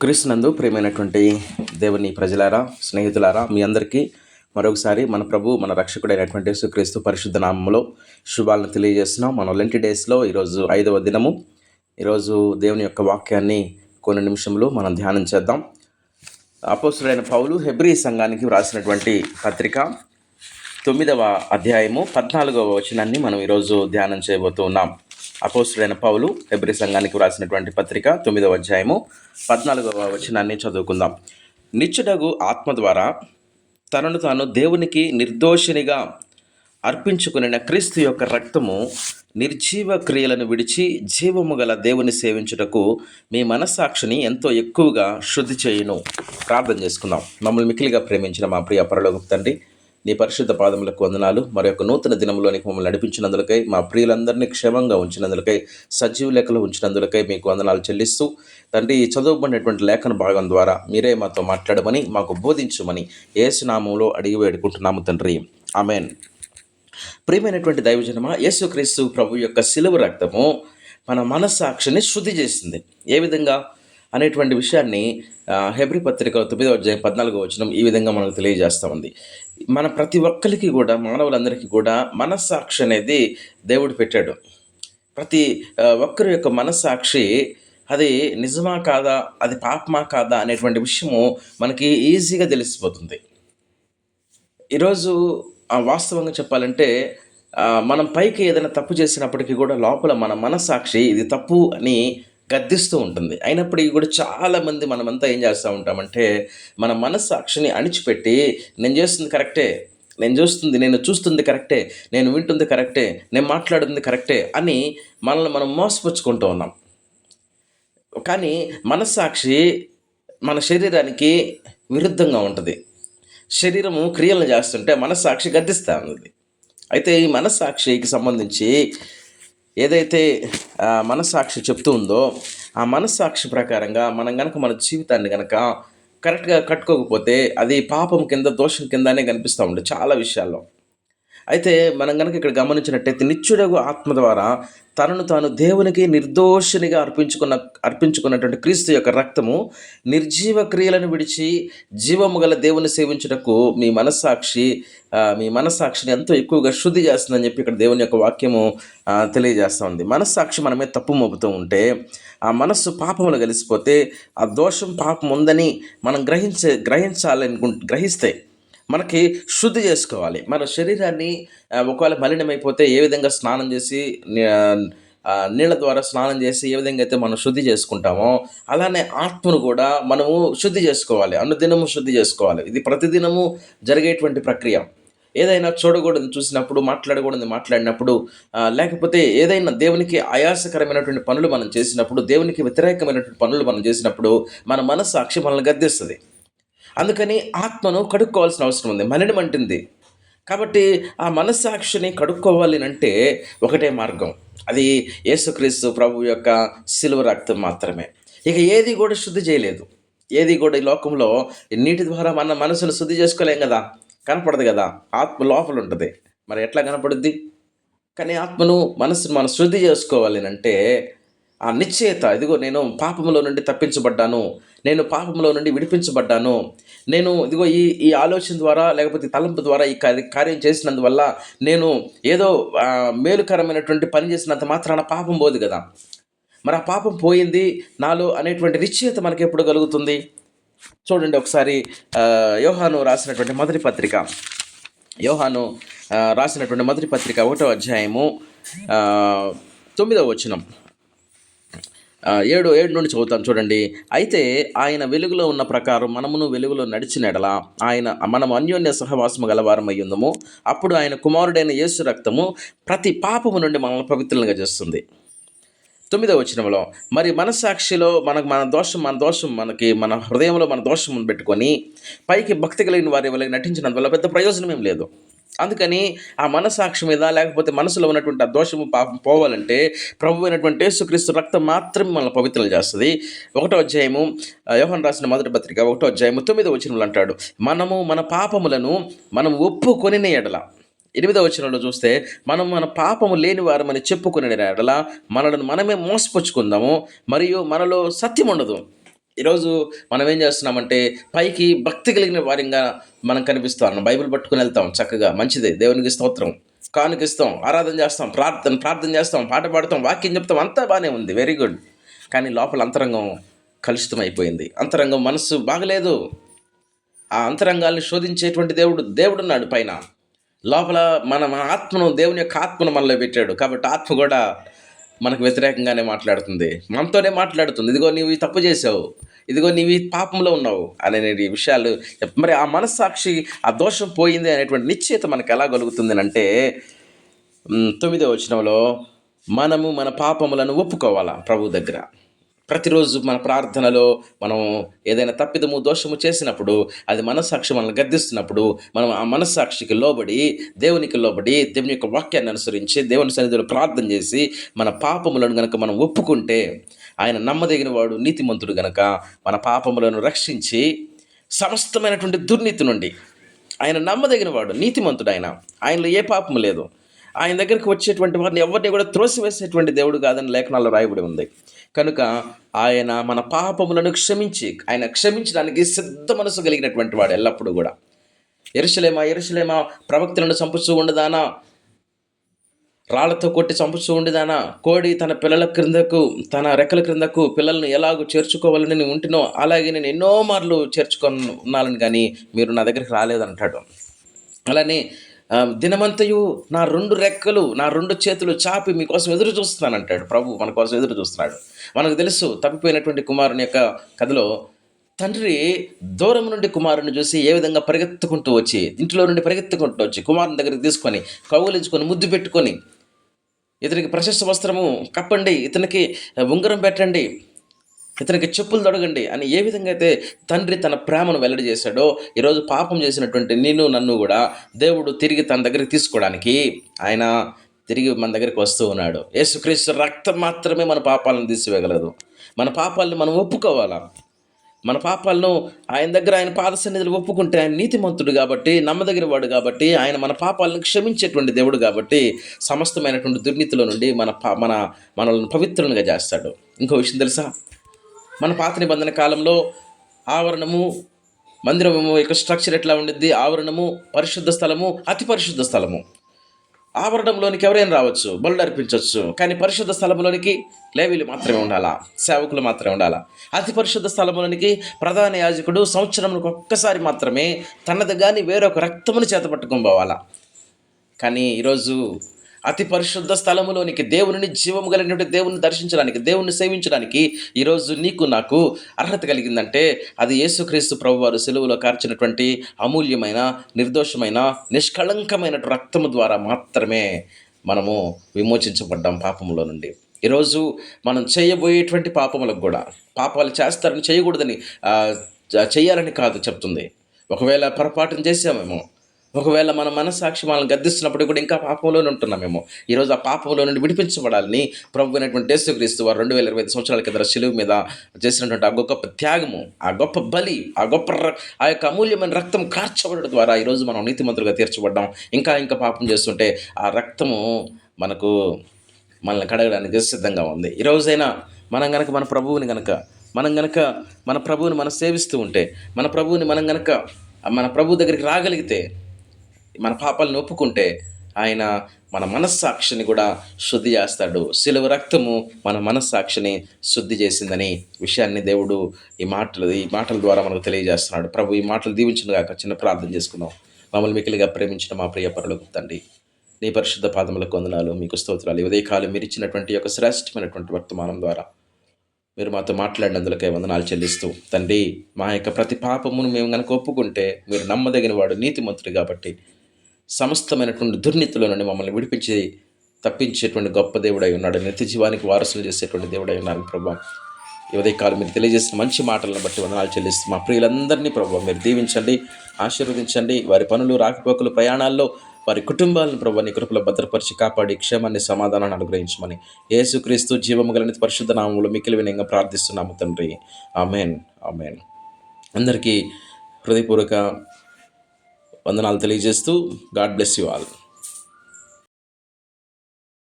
క్రీస్తునందు ప్రియమైనటువంటి దేవుని ప్రజలారా స్నేహితులారా మీ అందరికీ మరొకసారి మన ప్రభు మన రక్షకుడైనటువంటి యేసుక్రీస్తు పరిశుద్ధ నామంలో శుభాలను తెలియజేస్తున్నాం. మన లెంటి డేస్లో ఈరోజు ఐదవ దినము. ఈరోజు దేవుని యొక్క వాక్యాన్ని కొన్ని నిమిషంలో మనం ధ్యానం చేద్దాం. అపోస్తుడైన పౌలు హెబ్రీ సంఘానికి వ్రాసినటువంటి పత్రిక తొమ్మిదవ అధ్యాయము పద్నాలుగవ వచనాన్ని మనం ఈరోజు ధ్యానం చేయబోతున్నాం అపోస్తుడైన పౌలు హెబ్రి సంఘానికి వ్రాసినటువంటి పత్రిక తొమ్మిదవ అధ్యాయము పద్నాలుగవ వచనాన్ని చదువుకుందాం. నిచ్చుడగు ఆత్మ ద్వారా తనను తాను దేవునికి నిర్దోషినిగా అర్పించుకునిన క్రీస్తు యొక్క రక్తము నిర్జీవ క్రియలను విడిచి జీవము గల దేవుని సేవించుటకు మీ మనస్సాక్షిని ఎంతో ఎక్కువగా శుద్ధి చేయును. ప్రార్థన చేసుకుందాం. మమ్మల్ని మిక్కిలిగా ప్రేమించిన మా ప్రియ పరలోకి తండ్రి నీ పరిశుద్ధ పాదములకు వందనాలు. మరి యొక్క నూతన దినంలోనికి మమ్మల్ని నడిపించినందులకై మా ప్రియులందరినీ క్షేమంగా ఉంచినందులకై సజీవ లేఖలు ఉంచినందులకై మీకు వందనాలు చెల్లిస్తూ తండ్రి ఈ చదువుబడినటువంటి లేఖన భాగం ద్వారా మీరే మాతో మాట్లాడమని మాకు బోధించమని ఏసునామంలో అడిగి వేడుకుంటున్నాము తండ్రి. ఆమెన్. ప్రియమైనటువంటి దైవజనమ యేసుక్రీస్తు ప్రభు యొక్క సిలువ రక్తము మన మనస్సాక్షిని శుద్ధి చేసింది. ఏ విధంగా? అనేటువంటి విషయాన్ని హెబ్రి పత్రిక తొమ్మిదో అధ్యాయం పద్నాలుగో వచనం ఈ విధంగా మనకు తెలియజేస్తూ ఉంది. మన ప్రతి ఒక్కరికి కూడా మానవులందరికీ కూడా మనస్సాక్షి అనేది దేవుడు పెట్టాడు. ప్రతి ఒక్కరి యొక్క మనస్సాక్షి అది నిజమా కాదా అది పాపమా కాదా అనేటువంటి విషయము మనకి ఈజీగా తెలిసిపోతుంది. ఈరోజు ఆ, వాస్తవంగా చెప్పాలంటే మనం పైకి ఏదైనా తప్పు చేసినప్పటికీ కూడా లోపల మన మనస్సాక్షి ఇది తప్పు అని గద్దిస్తూ ఉంటుంది. అయినప్పటికీ కూడా చాలామంది మనమంతా ఏం చేస్తూ ఉంటామంటే మన మనస్సాక్షిని అణిచిపెట్టి నేను చేస్తుంది కరెక్టే నేను చూస్తుంది నేను చూస్తుంది కరెక్టే నేను వింటుంది కరెక్టే నేను మాట్లాడుతుంది కరెక్టే అని మనల్ని మనం మోసపుచ్చుకుంటూ ఉన్నాం. కానీ మనస్సాక్షి మన శరీరానికి విరుద్ధంగా ఉంటుంది. శరీరము క్రియలను చేస్తుంటే మనస్సాక్షి గద్దిస్తూ ఉంది అయితే ఈ మనస్సాక్షికి సంబంధించి ఏదైతే మనస్సాక్షి చెప్తూ ఉందో ఆ మనస్సాక్షి ప్రకారంగా మనం కనుక మన జీవితాన్ని కనుక కరెక్ట్గా కట్టుకోకపోతే అది పాపం కింద దోషం కిందనే కనిపిస్తూ ఉంటుంది చాలా విషయాల్లో. అయితే మనం కనుక ఇక్కడ గమనించినట్టయితే నిత్యుడగు ఆత్మ ద్వారా తనను తాను దేవునికి నిర్దోషినిగా అర్పించుకున్న అర్పించుకున్నటువంటి క్రీస్తు యొక్క రక్తము నిర్జీవ క్రియలను విడిచి జీవము గల దేవుని సేవించుటకు మీ మనస్సాక్షి మీ మనస్సాక్షిని ఎంతో ఎక్కువగా శుద్ధి చేస్తుందని చెప్పి ఇక్కడ దేవుని యొక్క వాక్యము తెలియజేస్తూ ఉంది. మనస్సాక్షి మనమే తప్పు మోపుతూ ఉంటే ఆ మనస్సు పాపములు కలిసిపోతే ఆ దోషం పాపం ఉందని మనం గ్రహించే గ్రహించాలనుకు గ్రహిస్తే మనకి శుద్ధి చేసుకోవాలి. మన శరీరాన్ని ఒకవేళ మలినమైపోతే ఏ విధంగా స్నానం చేసి నీళ్ళ ద్వారా స్నానం చేసి ఏ విధంగా అయితే మనం శుద్ధి చేసుకుంటామో అలానే ఆత్మను కూడా మనము శుద్ధి చేసుకోవాలి. అనుదినము శుద్ధి చేసుకోవాలి. ఇది ప్రతిదినము జరిగేటువంటి ప్రక్రియ. ఏదైనా చూడకూడదు చూసినప్పుడు మాట్లాడకూడదు మాట్లాడినప్పుడు లేకపోతే ఏదైనా దేవునికి ఆయాసకరమైనటువంటి పనులు మనం చేసినప్పుడు దేవునికి వ్యతిరేకమైనటువంటి పనులు మనం చేసినప్పుడు మన మనస్సాక్షి మనల్ని గద్దిస్తుంది. అందుకని ఆత్మను కడుక్కోవాల్సిన అవసరం ఉంది. మలినం అంటుంది. కాబట్టి ఆ మనస్సాక్షిని కడుక్కోవాలి అంటే ఒకటే మార్గం. అది యేసుక్రీస్తు ప్రభు యొక్క సిలువ రక్తం మాత్రమే. ఇక ఏది కూడా శుద్ధి చేయలేదు. ఏది కూడా ఈ లోకంలో నీటి ద్వారా మన మనసును శుద్ధి చేసుకోలేం కదా? కనపడదు కదా? ఆత్మ లోపల ఉంటుంది. మరి ఎట్లా కనపడుద్ది? కానీ ఆత్మను మనసును మనం శుద్ధి చేసుకోవాలి అంటే ఆ నిశ్చయత ఇదిగో నేను పాపంలో నుండి తప్పించబడ్డాను నేను పాపంలో నుండి విడిపించబడ్డాను నేను ఇదిగో ఈ ఈ ఆలోచన ద్వారా లేకపోతే తలంపు ద్వారా ఈ కార్య- కార్యం చేసినందువల్ల నేను ఏదో మేలుకరమైనటువంటి పని చేసినంత మాత్రాన పాపం పోదు కదా. మరి ఆ పాపం పోయింది నాలో అనేటువంటి నిశ్చయత మనకి ఎప్పుడు కలుగుతుంది? చూడండి ఒకసారి యోహాను రాసినటువంటి మొదటి పత్రిక. యోహాను రాసినటువంటి మొదటి పత్రిక ఒకటో అధ్యాయము తొమ్మిదవ వచనం. ఏడు ఏడు నుండి చదువుతాను చూడండి. అయితే ఆయన వెలుగులో ఉన్న ప్రకారం మనమును వెలుగులో నడిచిన ఎడల ఆయన మనం అన్యోన్య సహవాసము గలవారం అయ్యుందము అప్పుడు ఆయన కుమారుడైన యేసు రక్తము ప్రతి పాపము నుండి మనల్ని పవిత్రులుగా చేస్తుంది. తొమ్మిదవ వచనంలో మరి మనస్సాక్షిలో మనకు మన దోషం మన దోషం మనకి మన హృదయంలో మన దోషం పెట్టుకొని పైకి భక్తి కలిగిన వారి వల్ల నటించినందువల్ల పెద్ద ప్రయోజనం ఏం లేదు. అందుకని ఆ మనసాక్షి మీద లేకపోతే మనసులో ఉన్నటువంటి ఆ దోషము పాపం పోవాలంటే ప్రభు అయినటువంటి యేసుక్రీస్తు రక్తం మాత్రమే మనల్ని పవిత్రం చేస్తుంది. ఒకటో అధ్యాయము యోహన్ రాసిన మొదటి పత్రిక ఒకటో అధ్యాయము తొమ్మిదో వచనంలో అంటాడు మనము మన పాపములను మనం ఒప్పుకొని ఎడల ఎనిమిదవ వచనంలో చూస్తే మనం మన పాపము లేని వారమని చెప్పుకునే ఎడల మనలను మనమే మోసపుచ్చుకుందాము మరియు మనలో సత్యం ఉండదు. ఈరోజు మనం ఏం చేస్తున్నామంటే పైకి భక్తి కలిగిన వారిగా మనం కనిపిస్తాం. బైబిల్ పట్టుకుని వెళ్తాం చక్కగా. మంచిదే. దేవునికి స్తోత్రం. కానుకిస్తాం ఆరాధన చేస్తాం. ప్రార్థన ప్రార్థన చేస్తాం. పాట పాడతాం. వాక్యం చెప్తాం. అంతా బాగానే ఉంది. వెరీ గుడ్ కానీ లోపల అంతరంగం కలుషితం అయిపోయింది అంతరంగం మనస్సు బాగలేదు. ఆ అంతరంగాల్ని శోధించేటువంటి దేవుడు దేవుడున్నాడు పైన. లోపల మన మన ఆత్మను దేవుని యొక్క ఆత్మను మనలో పెట్టాడు. కాబట్టి ఆత్మ కూడా మనకు వ్యతిరేకంగానే మాట్లాడుతుంది. మనతోనే మాట్లాడుతుంది. ఇదిగో నీవు తప్పు చేసావు. ఇదిగో నీవి పాపంలో ఉన్నావు అనే విషయాలు మరి ఆ మనస్సాక్షి ఆ దోషం పోయింది అనేటువంటి నిశ్చయత మనకు ఎలా కలుగుతుంది అంటే తొమ్మిదో వచనంలో మనము మన పాపములను ఒప్పుకోవాలా ప్రభు దగ్గర? ప్రతిరోజు మన ప్రార్థనలో మనం ఏదైనా తప్పిదము దోషము చేసినప్పుడు అది మనస్సాక్షి మనల్ని గద్దిస్తున్నప్పుడు మనం ఆ మనస్సాక్షికి లోబడి దేవునికి లోబడి దేవుని యొక్క వాక్యాన్ని అనుసరించి దేవుని సన్నిధిలో ప్రార్థన చేసి మన పాపములను గనక మనం ఒప్పుకుంటే ఆయన నమ్మదగిన వాడు నీతిమంతుడు గనక మన పాపములను రక్షించి సమస్తమైనటువంటి దుర్నీతి నుండి ఆయన నమ్మదగిన వాడు నీతిమంతుడు ఆయన. ఆయనలో ఏ పాపము లేదు. ఆయన దగ్గరికి వచ్చేటువంటి వారిని ఎవరిని కూడా త్రోసివేసేటువంటి దేవుడు కాదని లేఖనాల్లో రాయబడి ఉంది. కనుక ఆయన మన పాపములను క్షమించి ఆయన క్షమించడానికి సిద్ధ మనసు కలిగినటువంటి వాడు ఎల్లప్పుడూ కూడా. ఎరుసలేమా ఎరుసలేమా ప్రవక్తలను చంపుతూ ఉండదానా? రాళ్ళతో కొట్టి చంపుతూ ఉండేదానా? కోడి తన పిల్లల క్రిందకు తన రెక్కల క్రిందకు పిల్లల్ని ఎలాగో చేర్చుకోవాలని నేను ఉంటునో అలాగే నేను ఎన్నో మార్లు చేర్చుకొని ఉన్నాను కానీ మీరు నా దగ్గరికి రాలేదంటాడు. అలానే దినమంతయు నా రెండు రెక్కలు నా రెండు చేతులు చాపి మీకోసం ఎదురు చూస్తున్నాను అంటాడు ప్రభు మన కోసం ఎదురు చూస్తున్నాడు. మనకు తెలుసు తప్పిపోయినటువంటి కుమారుని యొక్క కథలో తండ్రి దూరం నుండి కుమారుని చూసి ఏ విధంగా పరిగెత్తుకుంటూ వచ్చి ఇంట్లో నుండి పరిగెత్తుకుంటూ వచ్చి కుమారుని దగ్గరికి తీసుకొని కౌగులించుకొని ముద్దు పెట్టుకొని ఇతనికి ప్రశస్త వస్త్రము కప్పండి ఇతనికి ఉంగరం పెట్టండి ఇతనికి చెప్పులు తొడగండి అని ఏ విధంగా అయితే తండ్రి తన ప్రేమను వెల్లడి చేశాడో ఈరోజు పాపం చేసినటువంటి నేను నన్ను కూడా దేవుడు తిరిగి తన దగ్గరికి తీసుకోవడానికి ఆయన తిరిగి మన దగ్గరికి వస్తూ ఉన్నాడు. యేసుక్రీస్తు రక్తం మాత్రమే మన పాపాలను తీసివేయగలదు. మన పాపాలను మనం ఒప్పుకోవాలా? మన పాపాలను ఆయన దగ్గర ఆయన పాద సన్నిధిలో ఒప్పుకుంటే ఆయన నీతిమంతుడు కాబట్టి నమ్మదగిన వాడు కాబట్టి ఆయన మన పాపాలను క్షమించేటువంటి దేవుడు కాబట్టి సమస్తమైనటువంటి దుర్నీతిలో నుండి మన పా మన మనల్ని పవిత్రునిగా చేస్తాడు. ఇంకో విషయం తెలుసా? మన పాత నిబంధన కాలంలో ఆవరణము మందిరము యొక్క స్ట్రక్చర్ ఎట్లా ఉండిద్ది? ఆవరణము పరిశుద్ధ స్థలము అతి పరిశుద్ధ స్థలము. ఆవరణంలోనికి ఎవరైనా రావచ్చు బలు అర్పించవచ్చు కానీ పరిశుద్ధ స్థలంలోనికి లేవీలు మాత్రమే ఉండాలా? సేవకులు మాత్రమే ఉండాలా? అతి పరిశుద్ధ స్థలంలోనికి ప్రధాన యాజకుడు సంవత్సరంలో ఒక్కసారి మాత్రమే తనది కానీ వేరొక రక్తమును చేతపట్టుకొని పోవాలా? కానీ ఈరోజు అతి పరిశుద్ధ స్థలములోనికి దేవుని జీవము కలిగినటువంటి దేవుని దర్శించడానికి దేవుని సేవించడానికి ఈరోజు నీకు నాకు అర్హత కలిగిందంటే అది యేసుక్రీస్తు ప్రభు వారు సెలువులో కార్చినటువంటి అమూల్యమైన నిర్దోషమైన నిష్కళంకమైన రక్తము ద్వారా మాత్రమే మనము విమోచించబడ్డాం పాపములో నుండి. ఈరోజు మనం చేయబోయేటువంటి పాపములకు కూడా పాపాలు చేస్తారని చేయకూడదని చేయాలని కాదు చెప్తుంది. ఒకవేళ పొరపాటును చేసామేమో ఒకవేళ మన మనస్సాక్షి మనల్ని గద్దిస్తున్నప్పుడు కూడా ఇంకా పాపంలోనే ఉంటున్నామేమో ఈరోజు ఆ పాపంలో నుండి విడిపించబడాలని ప్రభు అయినటువంటి యేసుక్రీస్తు వారు రెండు వేల ఇరవై ఐదు సంవత్సరాల కింద శిలువు మీద చేసినటువంటి ఆ గొప్ప త్యాగము ఆ గొప్ప బలి ఆ గొప్ప ఆ యొక్క అమూల్యమైన రక్తం కార్చబడడం ద్వారా ఈరోజు మనం నీతిమంతులుగా తీర్చబడ్డాం. ఇంకా ఇంకా పాపం చేస్తుంటే ఆ రక్తము మనకు మనల్ని కడగడానికి సిద్ధంగా ఉంది. ఈ రోజైనా మనం గనక మన ప్రభువుని గనక మనం గనక మన ప్రభువుని మనం సేవిస్తూ ఉంటే మన ప్రభువుని మనం గనక మన ప్రభు దగ్గరికి రాగలిగితే మన పాపాలను ఒప్పుకుంటే ఆయన మన మనస్సాక్షిని కూడా శుద్ధి చేస్తాడు. సిలువ రక్తము మన మనస్సాక్షిని శుద్ధి చేసిందని విషయాన్ని దేవుడు ఈ మాటలు ఈ మాటల ద్వారా మనకు తెలియజేస్తున్నాడు. ప్రభు ఈ మాటలు దీవించిన కాక చిన్న ప్రార్థన చేసుకున్నాం మమ్మల్ని మికిలిగా ప్రేమించిన మా ప్రియ పరులకు తండ్రి నీ పరిశుద్ధ పాదములకు వందనాలు మీకు స్తోత్రాలు. ఉదయకాలు ఉదయకాలం మీరు ఇచ్చినటువంటి యొక్క శ్రేష్టమైనటువంటి వర్తమానం ద్వారా మీరు మాతో మాట్లాడినందులకే వందనాలు చెల్లిస్తూ తండ్రి మా యొక్క ప్రతి పాపమును మేము కనుక ఒప్పుకుంటే మీరు నమ్మదగిన వాడు నీతిమంతుడు కాబట్టి సమస్తమైనటువంటి దుర్నీతిలో నుండి మమ్మల్ని విడిపించి తప్పించేటువంటి గొప్ప దేవుడై ఉన్నాడు. నిత్య జీవానికి వారసులు చేసేటువంటి దేవుడై ఉన్నాను ప్రభా. ఉదయకాలం మీరు తెలియజేసిన మంచి మాటలను బట్టి వందనాలు చెల్లిస్తూ మా ప్రియులందరినీ ప్రభావ మీరు దీవించండి ఆశీర్వదించండి. వారి పనులు రాకపోకలు ప్రయాణాల్లో వారి కుటుంబాలను ప్రభావ నీ కృపలో భద్రపరిచి కాపాడి క్షేమాన్ని సమాధానాన్ని అనుగ్రహించమని యేసుక్రీస్తు జీవము గలని పరిశుద్ధ నామంలో మిక్కిలి వినయంగా ప్రార్థిస్తున్నాము తండ్రి. ఆమెన్. ఆమెన్. అందరికీ హృదయపూర్వక వందనాలు తెలియజేస్తూ గాడ్ బ్లెస్ యు ఆల్.